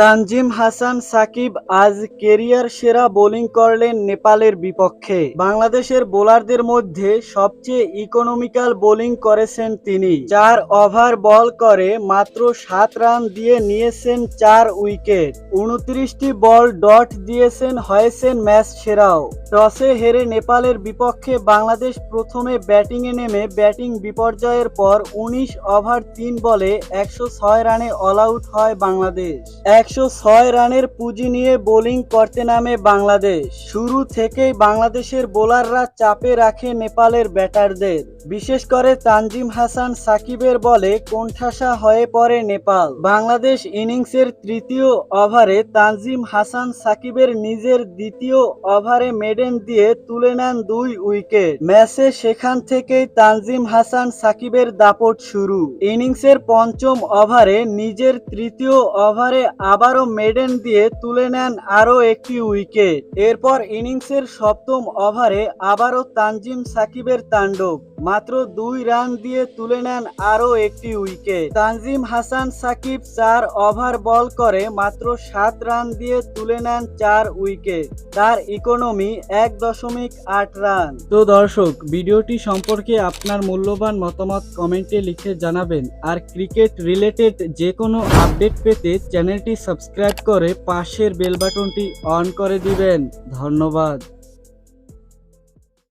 তানজিম হাসান সাকিব আজ কেরিয়ার সেরা বোলিং করলেন নেপালের বিপক্ষে। বাংলাদেশের বোলারদের মধ্যে সবচেয়ে ইকোনমিক্যাল বোলিং করেছেন তিনি। চার ওভার বল করে মাত্র সাত রান দিয়ে নিয়েছেন চার উইকেট। উনত্রিশটি বল ডট দিয়েছেন, হয়েছেন ম্যাচ সেরাও। টসে হেরে নেপালের বিপক্ষে বাংলাদেশ প্রথমে ব্যাটিংয়ে নেমে ব্যাটিং বিপর্যয়ের পর উনিশ ওভার তিন বলে একশো ছয় রানে অল আউট হয় বাংলাদেশ। একশো ছয় রানের পুঁজি নিয়ে বোলিং করতে নামে বাংলাদেশ। শুরু থেকেই বাংলাদেশের বোলাররা চাপে রাখে নেপালের ব্যাটারদের। বিশেষ করে তানজিম হাসান সাকিবের বলে কোণঠাসা হয়ে পড়ে নেপাল। বাংলাদেশ ইনিংসের তৃতীয় ওভারে তানজিম হাসান সাকিবের নিজের দ্বিতীয় ওভারে মেডেন দিয়ে তুলে নেন দুই উইকেট। ম্যাচে সেখান থেকেই তানজিম হাসান সাকিবের দাপট শুরু। ইনিংসের পঞ্চম ওভারে নিজের তৃতীয় ওভারে আবারও মেডেন দিয়ে তুলে নেন আরও একটি উইকেট। এরপর ইনিংসের সপ্তম ওভারে আবারও তানজিম সাকিবের তাণ্ডব। মাত্র দুই রান দিয়ে তুলে নেন আরও একটি উইকেট। তানজিম হাসান সাকিব চার ওভার বল করে মাত্র সাত রান দিয়ে তুলে নেন চার উইকেট। তার ইকোনমি এক দশমিক আট রান। তো দর্শক, ভিডিওটি সম্পর্কে আপনার মূল্যবান মতামত কমেন্টে লিখে জানাবেন। আর ক্রিকেট রিলেটেড যে কোনো আপডেট পেতে চ্যানেলটি সাবস্ক্রাইব করে পাশের বেল বাটনটি অন করে দিবেন। ধন্যবাদ।